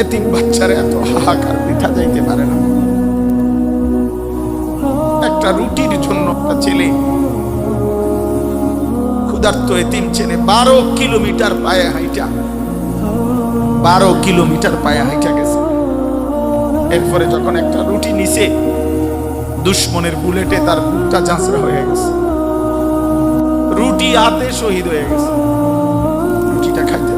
এতিম বাচ্চারা এত হাহাকার পিঠা যাইতে পারে না। একটা রুটির জন্য একটা ছেলে ক্ষুধার্ত এতিম ছেলে বারো কিলোমিটার পায়ে হাইটা, বারো কিলোমিটার পায়ে হাইটা গেছে। এরপরে যখন একটা রুটি নিছে, দুশ্মনের বুলেটে তার বুকটা চাঁচড়া হয়ে গেছে। রুটি হাতে শহীদ হয়ে গেছে। রুটিটা খাইতে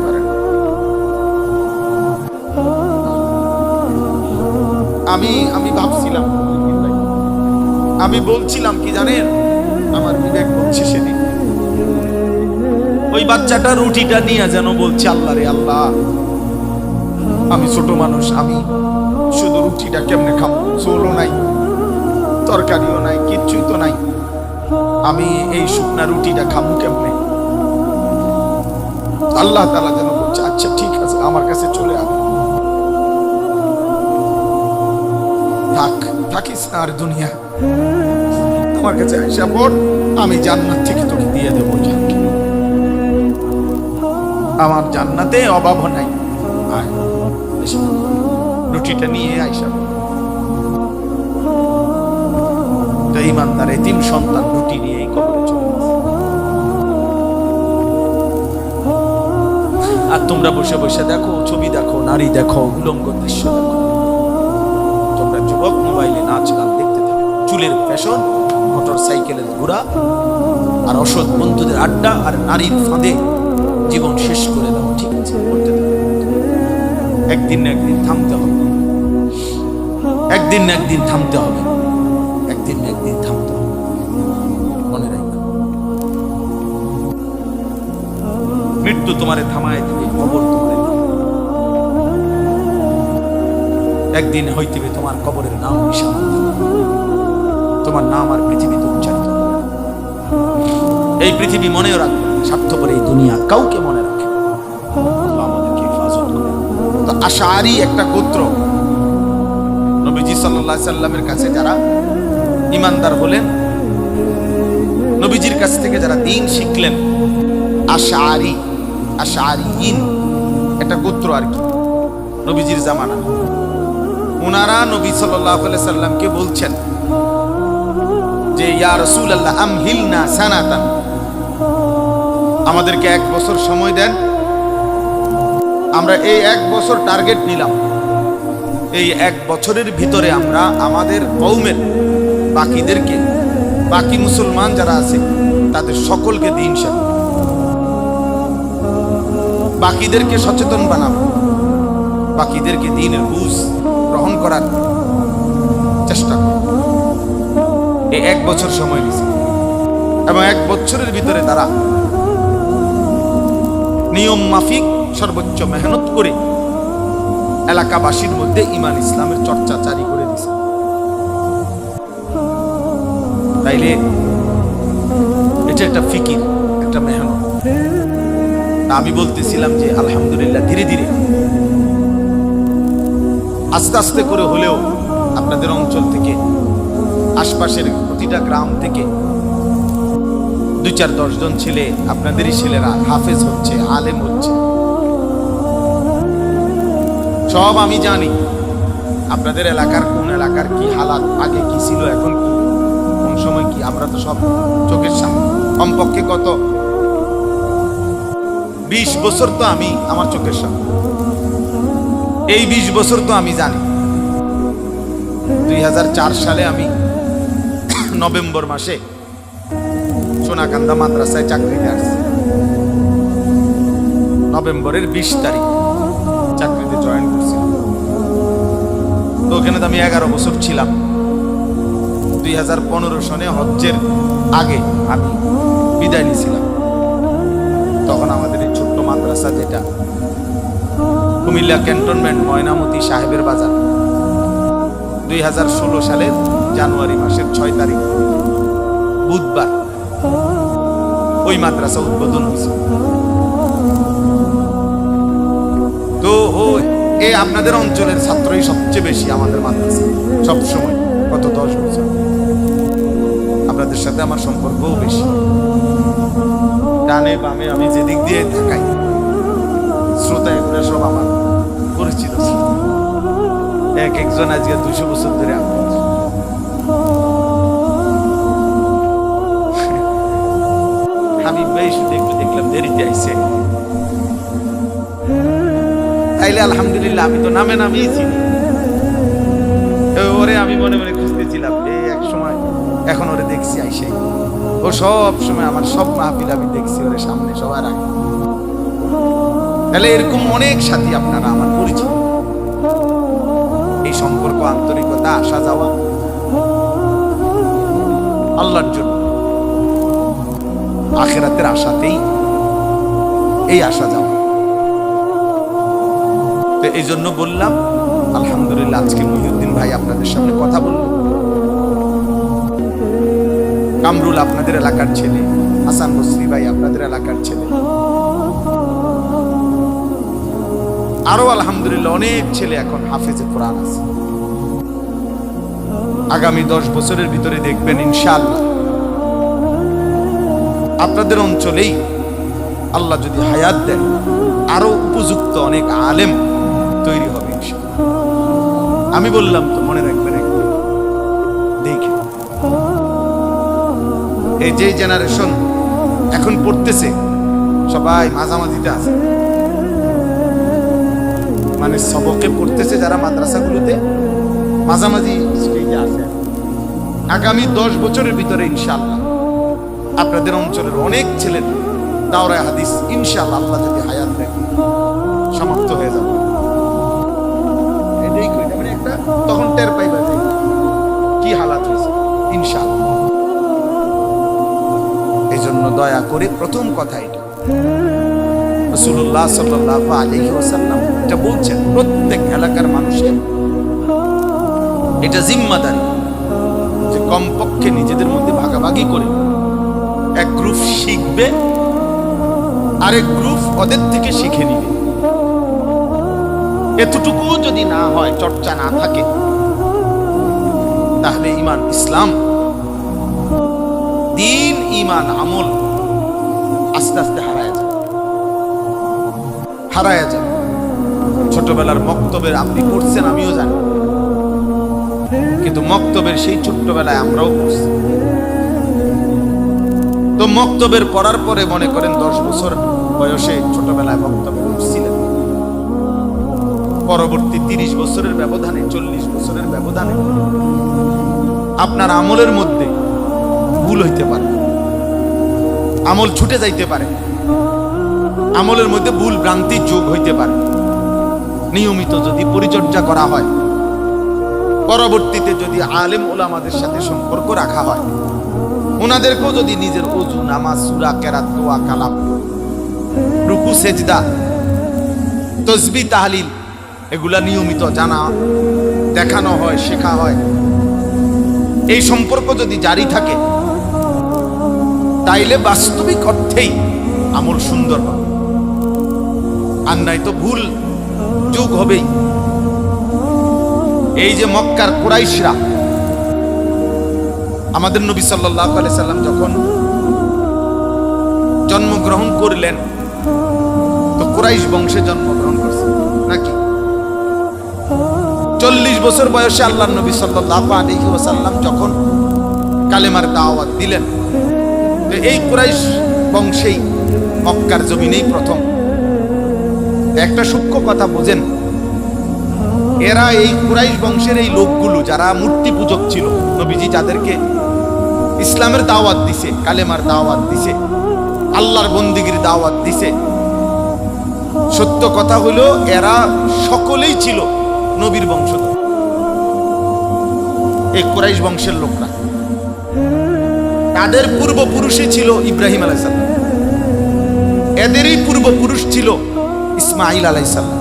আমি আমি ভাবছিলাম, আমি বলছিলাম কি জানেন? আমার বিবেক বলছে সেদিন। ওই বাচ্চাটা রুটিটা নিয়ে যেন বলছে, আল্লাহ রে আল্লাহ, আমি ছোট মানুষ, আমি শুধু রুটিটা কেমনে খাব? চোলও নাই, তরকারিও নাই, কিচ্ছুই তো নাই। আমি এই শুকনা রুটিটা খাব কেমনে? আল্লাহ তালা যেন বলছে আচ্ছা ঠিক আছে, আমার কাছে চলে আয়। থাক, থাকিস না আর দুনিয়া। আমার কাছে আইসা পড়, আমি জান্নাত থেকে তোকে দিয়ে দেবো আমার জান্নাতে অভাব নাই। রুটিটা নিয়ে আইসা ইমানদার এতিম সন্তান রুটি নিয়ে এই আর তোমরা বসে বসে দেখো, ছবি দেখো, নারী দেখো, উলঙ্গ দৃশ্য দেখো। যুবক মোবাইলে নাচ, গান দেখতে থাকো। চুলের ফ্যাশন মোটর সাইকেলের ঘোরা আর অসৎ বন্ধুদের আড্ডা আর নারীর ফাঁদে জীবন শেষ করে দাও, ঠিক আছে? একদিন না একদিন থামতে হবে। একদিন না একদিন থামতে হবে। একদিন না একদিন থামতে হবে। মনে রাখবে মৃত্যু তোমারে থামায় দিবে কবর তোমারে একদিন হইতিবে তোমার কবরের নাম তোমার নাম আর পৃথিবীতে উচ্চারিত। এই পৃথিবী মনেও রাখবে। স্বার্থপর এই দুনিয়া কাউকে মনে রাখে আশারি একটা গোত্র নবীজি সাল্লাহ সাল্লামের কাছে যারা ইমানদার হলেন, নবীজির কাছ থেকে যারা দিন শিখলেন আশারি আশারিহীন একটা গোত্র আর কি, নবীজির জামানা। ওনারা নবী সাল্লাহ সাল্লামকে বলছেন যে, ইয়া রসুল আল্লাহ আমহিল না সানাতান। আমাদেরকে এক বছর সময় দেন। আমরা এই এক বছর টার্গেট নিলাম। এই এক বছরের ভিতরে আমরা আমাদের কৌমের বাকিদেরকে, বাকি মুসলমান যারা আছে, তাদের সকলকে দিন শেখাবো বাকিদেরকে সচেতন বানাবো। বাকিদেরকে দিনের বুঝ গ্রহণ করার চেষ্টা এই এক বছর সময় নিয়েছে এবং এক বছরের ভিতরে তারা নিয়ম মাফিক সর্বোচ্চ মেহনত করে এলাকাবাসীর মধ্যে ইমান ইসলামের চর্চা জারি করে দিছে। তাইলে এটা একটা ফিকির, একটা মেহনত। আমি বলতেছিলাম যে আলহামদুলিল্লাহ ধীরে ধীরে আস্তে আস্তে করে হলেও আপনাদের অঞ্চল থেকে, আশপাশের প্রতিটা গ্রাম থেকে দুই চার দশজন ছেলে আপনাদেরই ছেলেরা হাফেজ হচ্ছে, আলেম হচ্ছে। সব আমি জানি আপনাদের এলাকার কোন এলাকার কি হালাত, আগে কি ছিল, এখন কি? কোন সময় কি? আমরা তো সব চোখের সামনে। কমপক্ষে কত? বিশ বছর তো আমি আমার চোখের সামনে। এই বিশ বছর তো আমি জানি। দুই হাজার চার সালে আমি নভেম্বর মাসে সোনাকান্দা মাদ্রাসায় চাকরিতে আসছি। নভেম্বরের বিশ তারিখ চাকরিতে জয়েন করছি। তো ওখানে তো আমি এগারো বছর ছিলাম। দুই হাজার পনেরো সনে হজ্জের আগে আমি বিদায় নিয়েছিলাম। তখন আমাদের এই ছোট্ট মাদ্রাসা যেটা কুমিল্লা ক্যান্টনমেন্ট ময়নামতি সাহেবের বাজার। দুই হাজার ষোলো সালের জানুয়ারি মাসের ছয় তারিখ। বুধবার ওই মাদ্রাসা উদ্বোধন হয়েছে। তো এ আপনাদের অঞ্চলের ছাত্রই সবচেয়ে বেশি আমাদের মাদ্রাসা সব সময় গত দশ বছর। আপনাদের সাথে আমার সম্পর্কও বেশি। ডানে বামে আমি যেদিক দিয়ে থাকাই শ্রোতা এগুলো সব আমার। পরিচিত এক একজন আজকে দুশো বছর ধরে আপনার হাবিব ভাই শুধু একটু দেখলাম, দেরিতে আইছে। তাইলে আলহামদুলিল্লাহ, আমি তো নামে নামেই চিনি। ওরে আমি মনে মনে খুঁজতেছিলাম এই এক সময়, এখন ওরে দেখছি আইসে ও সব সময় আমার সব মাহফিল আমি দেখছি, ওরে সামনে সবার আগে। তাহলে এরকম অনেক সাথী আপনারা আমার পরিচিত। এই সম্পর্ক, আন্তরিকতা, আসা যাওয়া। আল্লাহর জন্য। আখেরাতের আশাতেই এই আসা যাওয়া। তো এই জন্য বললাম, আলহামদুলিল্লাহ, আজকে মহিউদ্দিন ভাই আপনাদের সামনে কথা বলল। কামরুল আপনাদের এলাকার ছেলে, হাসান বসরি ভাই আপনাদের এলাকার ছেলে। আরও আলহামদুলিল্লাহ অনেক ছেলে এখন হাফেজে কোরআন আছে। আগামী দশ বছরের ভিতরে দেখবেন ইনশাআল্লাহ। আপনাদের অঞ্চলেই আল্লাহ যদি হায়াত দেন, আরও উপযুক্ত অনেক আলেম তৈরি হবে। আমি বললাম তো, মনে রাখবেন একবার দেখে। এই যে জেনারেশন এখন পড়তেছে, সবাই মাঝামাঝিতে আছে। মানে সবকে পড়তেছে যারা মাদ্রাসাগুলোতে। মাঝামাঝি স্টেজে আছে। আগামী দশ বছরের ভিতরে ইনশাল্লাহ আপনাদের অঞ্চলের অনেক ছেলের দাওরায় হাদিস ইনশাআল্লাহ আল্লাহ যদি হায়াত দেন সমাপ্ত হয়ে যাবে। এটাই মানে একটা তখন টের পাইবা কি হালাত হয়েছে, ইনশাআল্লাহ। এই জন্য দয়া করে প্রথম কথা এটা। রসুল্লাহ সাল্লাহ আলহি ওসাল্লাম এটা বলছেন প্রত্যেক এলাকার মানুষের এটা জিম্মাদারি যে কমপক্ষে নিজেদের মধ্যে ভাগাভাগি করে এক গ্রুপ শিখবে, আরেক গ্রুপ ওদের থেকে শিখে নিবে। এতটুকুও যদি না হয়, চর্চা না থাকে, তাহলে ইমান ইসলাম, দিন ইমান আমল আস্তে আস্তে হারায় যায়। হারায় যায়। ছোটবেলার মক্তবের আপনি পড়ছেন, আমিও জানি। কিন্তু মক্তবের সেই ছোট্টবেলায় আমরাও পড়ছি। তো মক্তবের পড়ার পরে মনে করেন দশ বছর বয়সে ছোটবেলায় মক্তবে পড়ছিলেন। পরবর্তী তিরিশ বছরের ব্যবধানে, চল্লিশ বছরের ব্যবধানে আপনার আমলের মধ্যে ভুল হইতে পারে। আমল ছুটে যাইতে পারে। আমলের মধ্যে ভুল ভ্রান্তি যোগ হইতে পারে। নিয়মিত যদি পরিচর্যা করা হয়, পরবর্তীতে যদি আলেম ওলামাদের সাথে সম্পর্ক রাখা হয় ওনাদেরকেও যদি নিজের অজু, নামাজ, সুরা, কেরাত, দোয়া, কালাম, রুকু, সেজদা, তসবি, তাহলিল, এগুলা নিয়মিত জানা, দেখানো হয়, শেখা হয়। এই সম্পর্ক যদি জারি থাকে, তাইলে বাস্তবিক অর্থেই আমল সুন্দর হবে। আর নাই তো ভুল। যুগ হবেই। এই যে মক্কার কুরাইশরা, আমাদের নবী সাল্লাহ সাল্লাম যখন জন্মগ্রহণ করলেন, তো কুরাইশ বংশে জন্মগ্রহণ করছে, নাকি? চল্লিশ বছর বয়সে আল্লাহ নবী সাল্লাহ আলহি ওসাল্লাম যখন কালেমার দাওয়াত দিলেন, তো এই কুরাইশ বংশেই মক্কার জমিনেই প্রথম। একটা সূক্ষ্ম কথা বোঝেন। এরা এই কুরাইশ বংশের এই লোকগুলো যারা মূর্তি পূজক ছিল, নবীজি যাদেরকে ইসলামের দাওয়াত দিছে, কালেমার দাওয়াত দিছে, আল্লাহর বন্দিগির দাওয়াত দিছে। সত্য কথা হলো, এরা সকলেই ছিল নবীর বংশধর। এই কুরাইশ বংশের লোকরা। তাদের পূর্বপুরুষই ছিল ইব্রাহিম আলাইসাল্লাম এদেরই পূর্বপুরুষ ছিল ইসমাইল আলাইসাল্লাম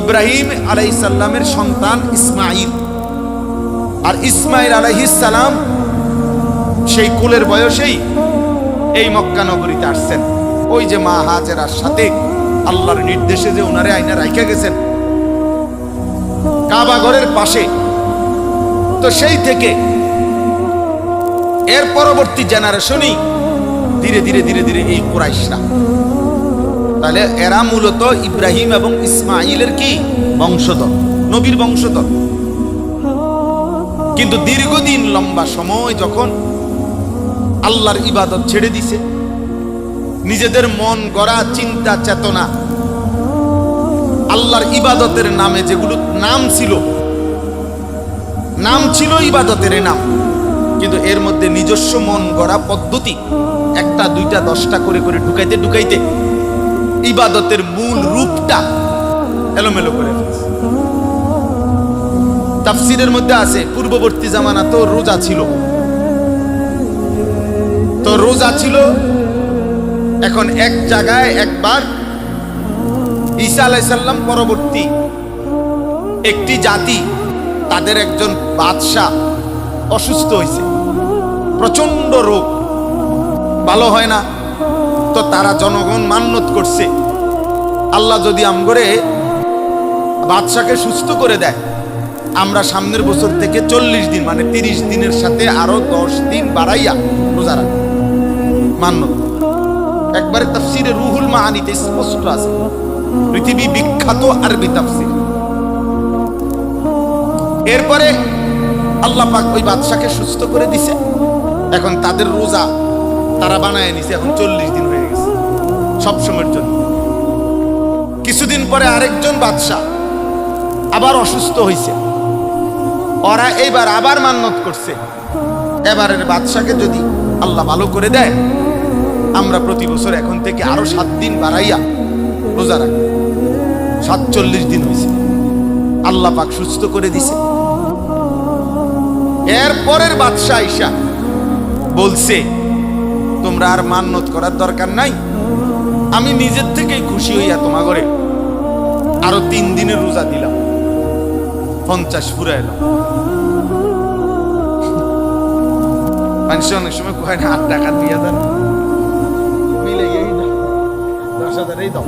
ইব্রাহিম আলাইসাল্লামের সন্তান ইসমাইল আর ইসমাইল আলাইহিসাল্লাম সেই কুলের বয়সেই এই মক্কা নগরীতে আসছেন। ওই যে মা হাজেরার সাথে আল্লাহর নির্দেশে যে ওনারে আইনা রাইখা গেছেন, কাবা ঘরের পাশে। তো সেই থেকে এর পরবর্তী জেনারেশনই ধীরে ধীরে ধীরে ধীরে এই কুরাইশরা তাহলে এরা মূলত ইব্রাহিম এবং ইসমাইলের কি? বংশধর, নবীর বংশধর। কিন্তু দীর্ঘদিন লম্বা সময় যখন আল্লাহর ইবাদত ছেড়ে দিছে, নিজেদের মন গড়া চিন্তা চেতনা, আল্লাহর ইবাদতের নামে যেগুলো নাম ছিল নাম ছিল ইবাদতের নাম, কিন্তু এর মধ্যে নিজস্ব মন গড়া পদ্ধতি, একটা, দুইটা, দশটা করে করে ঢুকাইতে ঢুকাইতে ইবাদতের মূল রূপটা এলোমেলো করে তাফসিরের মধ্যে আছে, পূর্ববর্তী জামানা তো রোজা ছিল। তো রোজা ছিল এখন এক জায়গায় একবার ঈসা আলাইসাল্লাম পরবর্তী একটি জাতি, তাদের একজন বাদশাহ অসুস্থ হয়েছে। প্রচণ্ড রোগ। ভালো হয় না? তারা জনগণ মান্যত করছে। আল্লাহ যদি আমগরে বাদশাকে সুস্থ করে দেয়, আমরা সামনের বছর থেকে চল্লিশ দিন মানে তিরিশ দিনের সাথে আরও দশ দিন বাড়াইয়া রোজা রাখব। মান্যত। একবারে তাফসিরে রুহুল মাহানিতে স্পষ্ট আছে। পৃথিবী বিখ্যাত আরবি তাফসির। এরপরে আল্লাহ পাক ওই বাদশাকে সুস্থ করে দিছে। এখন তাদের রোজা তারা বানায় নিছে এখন চল্লিশ দিন হয়ে গেছে সব সময়ের জন্য। কিছুদিন পরে আরেকজন বাদশাহ আবার অসুস্থ হয়েছে ওরা এইবার আবার মান্যত করছে। এবারের বাদশাকে যদি আল্লাহ ভালো করে দেয়, আমরা প্রতি বছর এখন থেকে আরও সাত দিন বাড়াইয়া রোজা রাখব। সাতচল্লিশ দিন হয়েছে আল্লাহ পাক সুস্থ করে দিছে। এর পরের বাদশাহ আইসা বলছে, তোমরা আর মান্যত করার দরকার নাই। আমি নিজের থেকেই খুশি হইয়া তোমা করে আরও তিন দিনের রোজা দিলাম। পঞ্চাশ ফুরা এলো মানুষ অনেক সময় কয় না, আট টাকা দিয়ে দেন। মিলে গিয়েই দাও।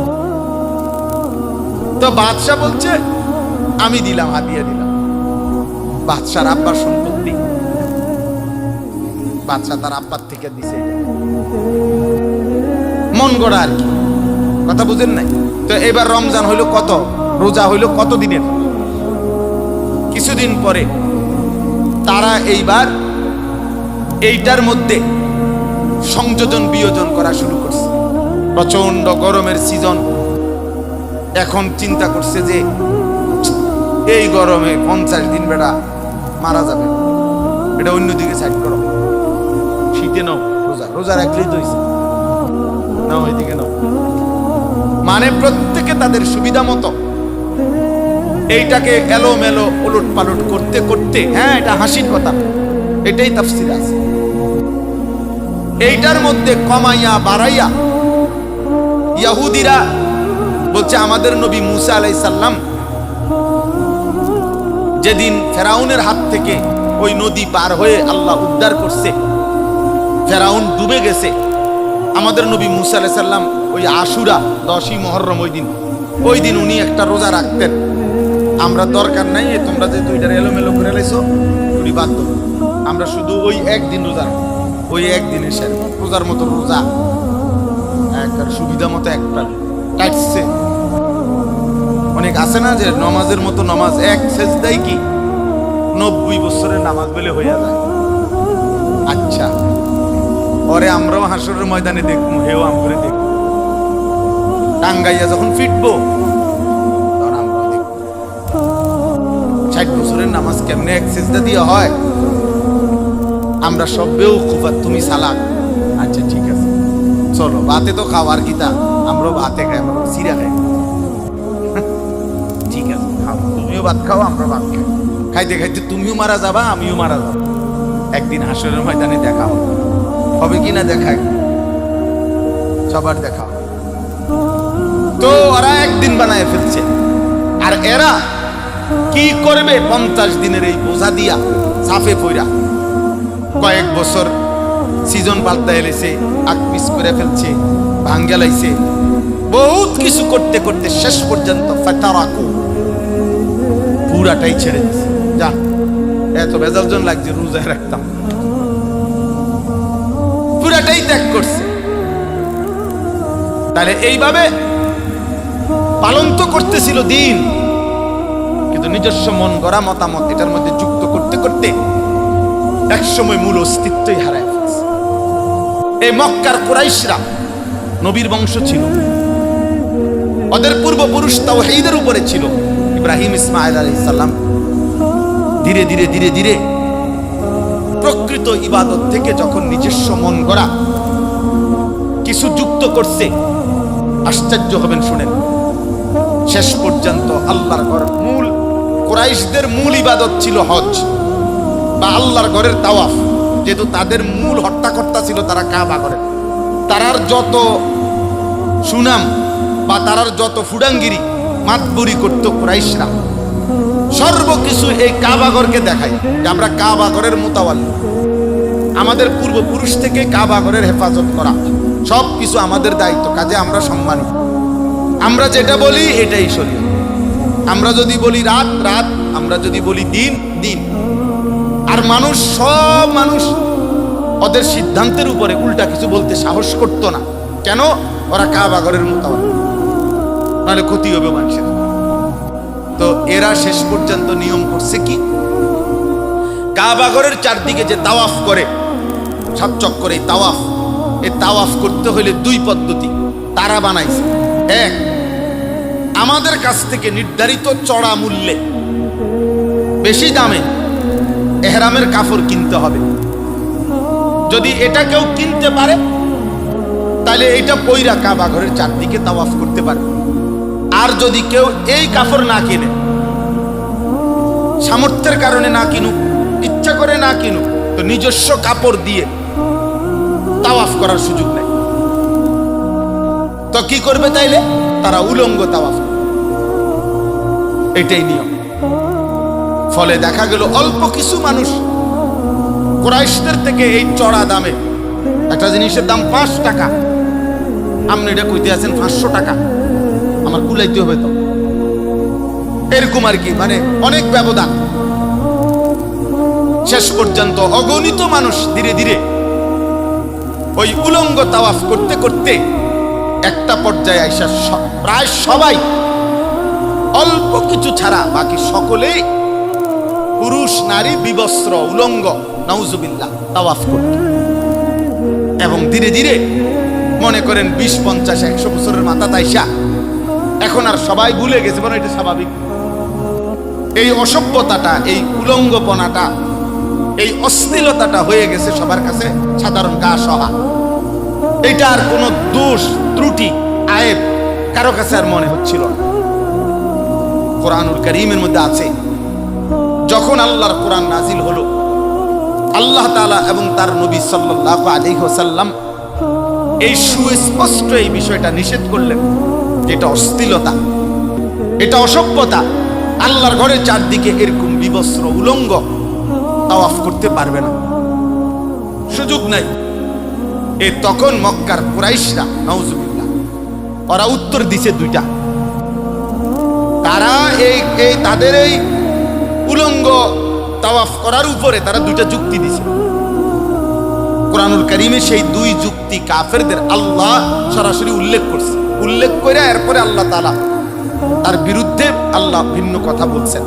তো বাদশাহ বলছে, আমি দিলাম, হাতিয়ে দিলাম। বাদশার আব্বার সম্পত্তি। বাদশাহ তার আব্বার থেকে দিছে। মন গড়া আর কি। কথা বুঝেন নাই? তো এবার রমজান হইল কত? রোজা হইল কত দিনের? কিছুদিন পরে তারা এইবার এইটার মধ্যে সংযোজন বিয়োজন করা শুরু করছে। প্রচণ্ড গরমের সিজন এখন চিন্তা করছে যে, এই গরমে পঞ্চাশ দিন বেড়া মারা যাবে। এটা অন্যদিকে সাইড করো। শীতে নাও, রোজা। রোজা রাখলেই তো হয়েছে। নাও ওইদিকে নাও। মানে প্রত্যেকে তাদের সুবিধা মতো। এইটাকে এলোমেলো ওলট পালট করতে করতে হ্যাঁ এটা হাসির কথা। এটাই তাফসির আছে। এইটার মধ্যে কমাইয়া বাড়াইয়া ইয়াহুদিরা বলছে, আমাদের নবী মুসা আলাই সাল্লাম যেদিন ফেরাউনের হাত থেকে ওই নদী পার হয়ে আল্লাহ উদ্ধার করছে, ফেরাউন ডুবে গেছে। আমাদের নবী মুসা সাল্লাম ওই আশুরা দশই মহরম ওই দিন ওই দিন উনি একটা রোজা রাখতেন। আমরা দরকার নাই তোমরা যে দুইটার এলোমেলো করে লাইছো উনি বাধ্য। আমরা শুধু ওই একদিন রোজা। ওই একদিন এসে রোজার মতো রোজা। একবার সুবিধা মতো একটা টাইটছে অনেক আছে না যে নমাজের মতো নমাজ এক সেজদাই কি? নব্বই বছরের নামাজ বলে হইয়া যায়। আচ্ছা। পরে আমরাও হাসরের ময়দানে দেখব হেও আম করে দেখব টাঙ্গাইয়া যখন ফিটবো তখন আমরাও ষাট বছরের নামাজ কেমনে এক সেজদা দিয়ে হয়? আমরা সব বেউ খুফাত তুমি সালাক আচ্ছা ঠিক আছে। চলো, ভাতে তো খাওয়ার গীতা আমরাও ভাতে খাই আমরা সিরা খাই। ঠিক আছে, খাও। তুমিও ভাত খাও আমরা ভাত খাই। খাইতে খাইতে তুমিও মারা যাবা, আমিও মারা যাব। একদিন হাসরের ময়দানে দেখা হবে। হবে কি না সবার দেখা তো ওরা একদিন বানায় ফেলছে। আর এরা কি করবে পঞ্চাশ দিনের এই বোঝা দিয়া সাফে পইরা। কয়েক বছর সিজন পাল্টা এলেছে আগ পিস করে ফেলছে, ভাঙ্গা লাইছে। বহুত কিছু করতে করতে শেষ পর্যন্ত ফাতারাকু পুরাটাই ছেড়ে দিছে। যা, এত বেজাল জন লাগছে, রোজায় রাখতাম। ত্যাগ করছে। তাহলে এইভাবে পালন তো করতেছিল দিন, কিন্তু নিজস্ব মন গড়া মতামত এটার মধ্যে যুক্ত করতে করতে একসময় মূল অস্তিত্বই হারায় ফেলছে। এই মক্কার কুরাইশরা নবীর বংশ ছিল। ওদের পূর্বপুরুষ তাও হেইদের উপরে ছিল। ইব্রাহিম ইসমাইল আলী সাল্লাম ধীরে ধীরে ধীরে ধীরে প্রকৃত ইবাদত থেকে যখন নিজস্ব মন গড়া কিছু যুক্ত করছে। আশ্চর্য হবেন, শুনেন। শেষ পর্যন্ত আল্লাহর ঘর মূল, কোরাইশদের মূল ইবাদত ছিল হজ বা আল্লাহর ঘরের তাওয়াফ। যেহেতু তাদের মূল হট্টাকর্তা ছিল তারা কাবা করে তারার যত সুনাম বা তারার যত ফুডাঙ্গিরি, মাতবুরি করতো কুরাইশরা। সর্বকিছু এই কাবাগরকে দেখায় যে আমরা কাবাগরের মোতাবাল্লি। আমাদের পূর্বপুরুষ থেকে কাবাগরের হেফাজত করা। সব কিছু আমাদের দায়িত্ব, কাজে আমরা সম্মানী। আমরা যেটা বলি এটাই শরীর আমরা যদি বলি রাত রাত। আমরা যদি বলি দিন দিন। আর মানুষ, সব মানুষ ওদের সিদ্ধান্তের উপরে উল্টা কিছু বলতে সাহস করতো না। কেন? ওরা কাবাগরের মোতাবেক। নাহলে ক্ষতি হবে মানুষের। তো এরা শেষ পর্যন্ত নিয়ম করছে কি? কাবাগরের চারদিকে যে তাওয়াফ করে সাত চক্করে তাওয়াফ। এই তাওয়াফ করতে হইলে দুই পদ্ধতি। তারা বানাইছে। এক, আমাদের কাছ থেকে নির্ধারিত চড়া মূল্যে বেশি দামে এহরামের কাপড় কিনতে হবে। যদি এটা কেউ কিনতে পারে তাহলে এটা পইরা কাবা ঘরের চারদিকে তাওয়াফ করতে পারে। আর যদি কেউ এই কাপড় না কিনে, সামর্থ্যের কারণে না কিনুক, ইচ্ছা করে না কিনুক, তো নিজস্ব কাপড় দিয়ে তাওয়াফ করার সুযোগ নেই। তো কি করবে তাইলে? তারা উলঙ্গ তাওয়াফ। এটাই নিয়ম। ফলে দেখা গেল অল্প কিছু মানুষ কোরাইশদের থেকে এই চড়া দামে, একটা জিনিসের দাম পাঁচ টাকা। আপনি এটা কইতে আছেন পাঁচশো টাকা। আমার কুলাইতে হবে তো। এরকম আর কি মানে অনেক ব্যবধান। শেষ পর্যন্ত অগণিত মানুষ ধীরে ধীরে ওই উলঙ্গ তাওয়াফ করতে করতে একটা পর্যায়ে আইসা প্রায় সবাই অল্প কিছু ছাড়া বাকি সকলেই পুরুষ, নারী, বিবস্ত্র, উলঙ্গ, নাউজুবিল্লাহ, তাওয়াফ করত। এবং ধীরে ধীরে মনে করেন বিশ, পঞ্চাশ, একশো বছরের মাথা তাইসা এখন আর সবাই ভুলে গেছে মানে এটা স্বাভাবিক। এই অসভ্যতাটা, এই উলঙ্গপনাটা এই অশ্লীলতাটা হয়ে গেছে সবার কাছে। সাধারণ গা সহা। এটা আর কোনো দোষ, ত্রুটি, আয়েব কারও কাছে আর মনে হচ্ছিল না। কোরআনুল করিমের মধ্যে আছে, যখন আল্লাহর কোরআন নাজিল হলো, আল্লাহ তাআলা এবং তার নবী সাল্লাল্লাহু আলাইহি ওয়াসাল্লাম এই সুস্পষ্ট এই বিষয়টা নিষেধ করলেন, যেটা অশ্লীলতা, এটা অসভ্যতা, আল্লাহর ঘরের চারদিকে এরকম বিবস্ত্র উলঙ্গ তাওয়াফ করতে পারবে না। সুযোগ নাই। এ তখন মক্কার কুরাইশরা নওজুবিল্লাহ ওরা উত্তর দিছে দুইটা। তারা এই এই তাদের এই উলঙ্গ তাওয়াফ করার উপরে তারা দুইটা যুক্তি দিছে। কোরআনুল করিমে সেই দুই যুক্তি কাফেরদের আল্লাহ সরাসরি উল্লেখ করছে। উল্লেখ করে এরপরে আল্লাহ তালা তার বিরুদ্ধে আল্লাহ ভিন্ন কথা বলছেন।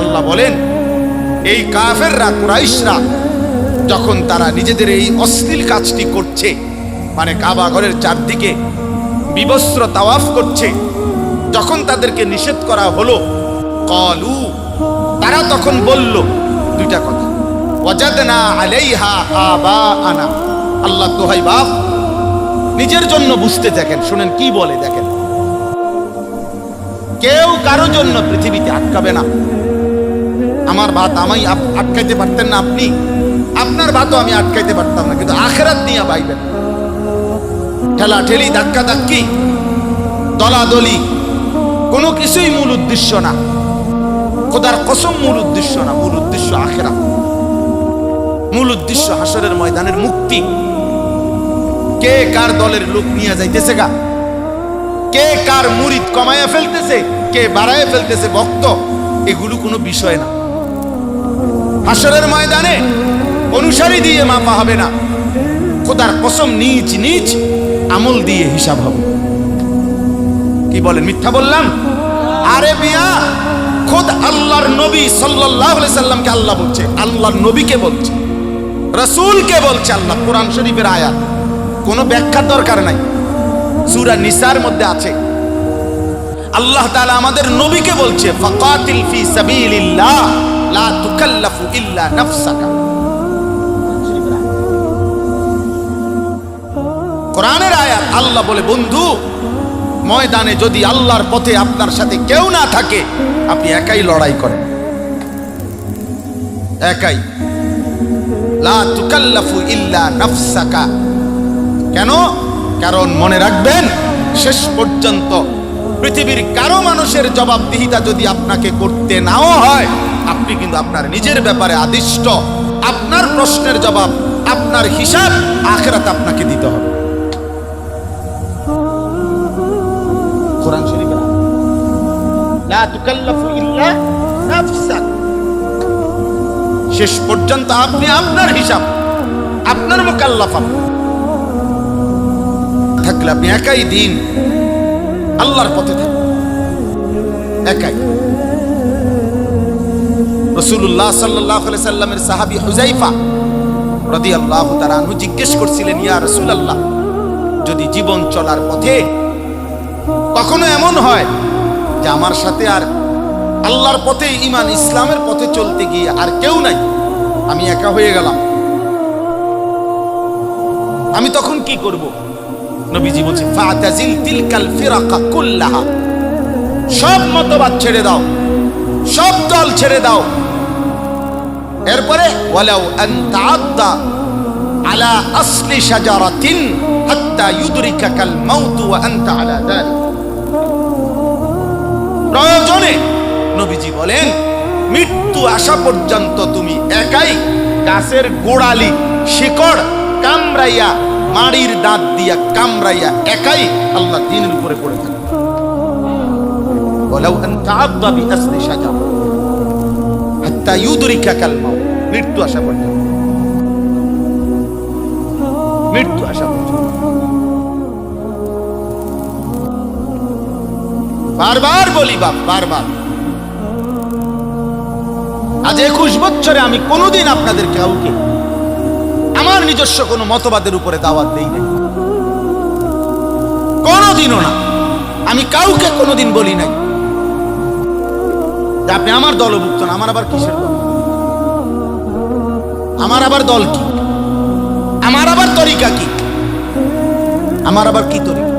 আল্লাহ বলেন, এই কাফেররা, কুরাইশরা, যখন তারা নিজেদের এই অশ্লীল কাজটি করছে মানে কাবা ঘরের চারদিকে বিবস্ত্র তাওয়াফ করছে, যখন তাদেরকে নিষেধ করা হলো, কলু, তারা তখন বলল দুইটা কথা, ওয়াজাদনা আলাইহা আবা আনা আল্লাহ দোহাই বাপ, নিজের জন্য বুঝতে দেখেন, শুনেন কি বলে দেখেন। কেউ কারও জন্য পৃথিবীতে আটকাবে না। আমার ভাত আমি আটকাইতে পারতেন না আপনি। আপনার ভাতও আমি আটকাইতে পারতাম না, কিন্তু আখেরাত নিয়ে ভাইবেন। ঠেলা ঠেলি, ধাক্কা ধাক্কি, দলাদলি, কোনো কিছুই মূল উদ্দেশ্য না। খোদার কসম মূল উদ্দেশ্য না, মূল উদ্দেশ্য আখেরা মূল উদ্দেশ্য হাসরের ময়দানের মুক্তি। কে কার দলের লোক নিয়ে যাইতেছে গা? কে কার মুরিদ কমায়া ফেলতেছে, কে বাড়ায় ফেলতেছে ভক্ত, এগুলো কোনো বিষয় না। হাসরের ময়দানে অনুসারী দিয়ে মাপা হবে না। খোদার কসম নিজ নিজ আমল দিয়ে হিসাব হবে। কি বলেন, মিথ্যা বললাম? আরে মিয়া, খোদ আল্লাহর নবী আলাইহি সাল্লামকে আল্লাহ বলছে। আল্লাহর নবীকে বলছে। রাসূলকে বলছে আল্লাহ, কোরআন শরীফের আয়াত। কোনো ব্যাখ্যার দরকার নাই। সূরা নিসার মধ্যে আছে। আল্লাহ তাআলা আমাদের নবীকে বলছে, ফাকাতিল ফি সাবিলিল্লাহ, লা তুকাল্লাফু ইল্লা নাফসাকা। কোরআনের আয়াত আল্লাহ বলে, বন্ধু, ময়দানে যদি আল্লাহর পথে আপনার সাথে কেউ না থাকে, আপনি একাই লড়াই করেন। একাই। লা তুকাল্লাফু ইল্লা নাফসাকা। কেন? কারণ মনে রাখবেন, শেষ পর্যন্ত পৃথিবীর কারও মানুষের জবাবদিহিতা যদি আপনাকে করতে নাও হয়, আপনি কিন্তু আপনার নিজের ব্যাপারে আদিষ্ট। আপনার প্রশ্নের জবাব, আপনার হিসাব আখেরাতে আপনাকে দিতে হবে। কোরআন শেষ পর্যন্ত আপনি আপনার হিসাব, আপনার মোকাল্লাফ। থাকলে আপনি একাই দিন। আল্লাহর পথে থাকবেন একাই। রসুল্লাহ সাল্লাহ সাল্লামের সাহাবি হুজাইফা রদি আল্লাহ তারানহু জিজ্ঞেস করছিলেন, ইয়া রসুল আল্লাহ যদি জীবন চলার পথে কখনো এমন হয় যে আমার সাথে আর আল্লাহর পথে ইমান ইসলামের পথে চলতে গিয়ে আর কেউ নাই, আমি একা হয়ে গেলাম। আমি তখন কি করব? নবীজি বলছে ফাতাজিল তিলকাল ফিরাকা কুল্লাহা। সব মতবাদ ছেড়ে দাও, সব দল ছেড়ে দাও। এরপরে, ওয়ালাউ আন তাআদ্দা আলা আসলি শাজারাতিন হাত্তা ইউদরিকাকাল মাউত ওয়া আনতা আলা যালিক প্রয়োজনে নবীজি বলেন, মৃত্যু আসা পর্যন্ত তুমি একাই গাছের গোড়ালি, শিকড় কামড়াইয়া মাড়ির দাঁত দিয়া কামড়াইয়া একাই আল্লাহ দিনের উপরে পড়ে থাকে। বলেও আনতা বিআসলি শাজারা। হাত্তা ইউদরিকাকাল মাউত। মৃত্যু আসা পর্যন্ত। মৃত্যু পর্যন্ত। বারবার বলি বাপ, বারবার। আজ একুশ বছরে আমি কোনোদিন আপনাদের কাউকে আমার নিজস্ব কোনো মতবাদের উপরে দাওয়াত দেই নাই। কোনোদিনও না। আমি কাউকে কোনোদিন বলি নাই। যে আপনি আমার দলভুক্ত না, আমার আবার কিসের দল? আমার আবার দল কি? আমার আবার তরিকা কি? আমার আবার কি তরিকা?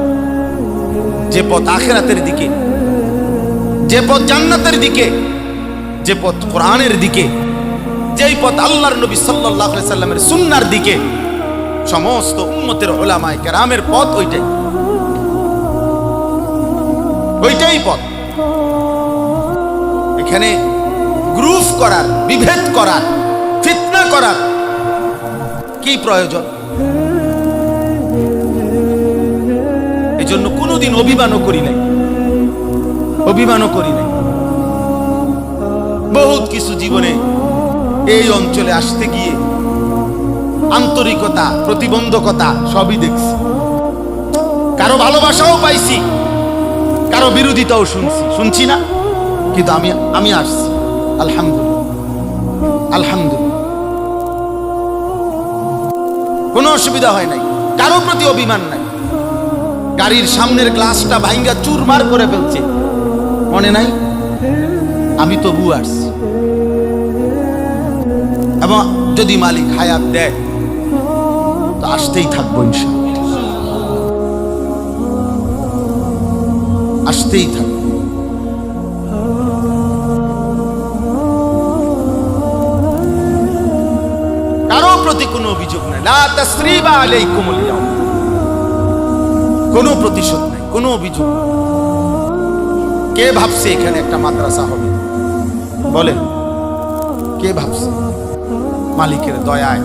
যে পথ আখেরাতের দিকে, যে পথ জান্নাতের দিকে, যে পথ কোরআনের দিকে যেই পথ আল্লাহর নবী আলাইহি সাল্লামের সুন্নার দিকে, সমস্ত উম্মতের ওলামায়ে কেরামের পথ ওইটাই। ওইটাই পথ। এখানে গ্রুপ করার, বিভেদ করার, ফিতনা করার কি প্রয়োজন? এই জন্য কোনোদিন অভিমানও করি নাই। অভিমানও করি নাই। বহুত কিছু জীবনে এই অঞ্চলে আসতে গিয়ে আন্তরিকতা, প্রতিবন্ধকতা সবই দেখছি। কারও ভালোবাসাও পাইছি, কারও বিরোধিতাও শুনছি। শুনছি না, কিন্তু আমি আমি আসছি। আলহামদুলিল্লাহ আলহামদুলিল্লাহ। কোনো অসুবিধা হয় নাই, কারও প্রতি অভিমান নাই। গাড়ির সামনের গ্লাসটা ভাঙ্গা চুরমার করে ফেলছে। মনে নাই? আমি তবু আসছি। এবং যদি মালিক হায়াত দেয়, তো আসতেই থাকব ইনশাআল্লাহ। আসতেই থাকব। কারও প্রতি কোনো অভিযোগ নাই। লা তাসরিবা আলাইকুমুল ইয়াউম। কোনো প্রতিশোধ নাই, কোনো অভিযোগ কে ভাবছে এখানে একটা মাদ্রাসা হবে? বলেন, কে ভাবছে? মালিকের দয়ায়।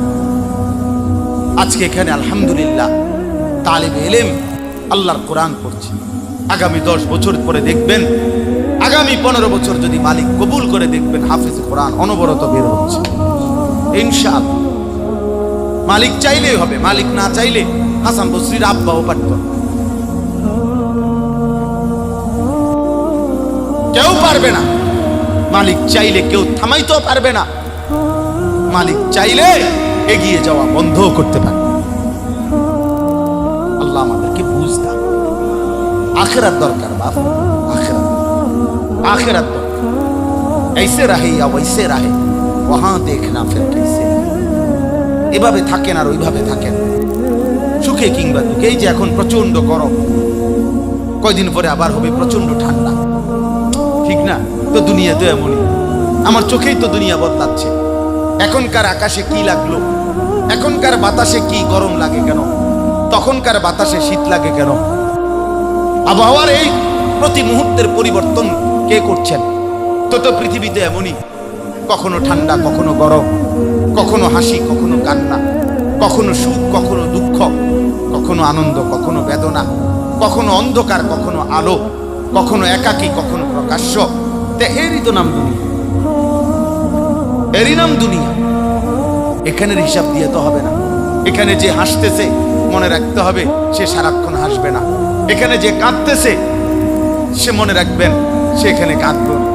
আজকে এখানে আলহামদুলিল্লাহ তালিব এলেম আল্লাহর কোরআন পড়ছি। আগামী দশ বছর পরে দেখবেন, আগামী পনেরো বছর যদি মালিক কবুল করে দেখবেন, হাফিজ কোরআন অনবরত বের হচ্ছে। ইনশাআল্লাহ। মালিক চাইলেই হবে, মালিক না চাইলে হাসান বসরির আব্বাও পারত কেউ পারবে না। মালিক চাইলে কেউ থামাইতেও পারবে না। মালিক চাইলে এগিয়ে যাওয়া বন্ধ করতে পারে। আল্লাহ আমাদেরকে বুঝতাম আখেরার দরকার, বাপ। আখেরাত। আখেরাত দরকার। এইসে রাহে ইয়া ওইসে রাহে। ওহা দেখ না ফের কেসে। এভাবে থাকেন আর ওইভাবে থাকেন। সুখে কিংবা দুঃখে, এই যে এখন প্রচণ্ড গরম। কয়দিন পরে আবার হবে প্রচণ্ড ঠান্ডা। ঠিক না? তো দুনিয়া তো এমনই। আমার চোখেই তো দুনিয়া বদলাচ্ছে। এখনকার আকাশে কি লাগল? এখনকার বাতাসে কি গরম লাগে কেন? তখনকার বাতাসে শীত লাগে কেন? আবহাওয়ার এই প্রতি মুহূর্তের পরিবর্তন কে করছেন? তো তো পৃথিবীতে এমনই। কখনো ঠান্ডা, কখনো গরম, কখনো হাসি, কখনো কান্না, কখনো সুখ, কখনো দুঃখ, কখনো আনন্দ, কখনো বেদনা, কখনো অন্ধকার, কখনো আলো, কখনো একাকী, কখনো প্রকাশ্য। তে এরই তো নাম দুনিয়া এরই নাম দুনিয়া। এখানের হিসাব দিয়ে তো হবে না। এখানে যে হাসতেছে, মনে রাখতে হবে সে সারাক্ষণ হাসবে না। এখানে যে কাঁদতেছে, সে মনে রাখবেন, সে এখানে কাঁদবে না।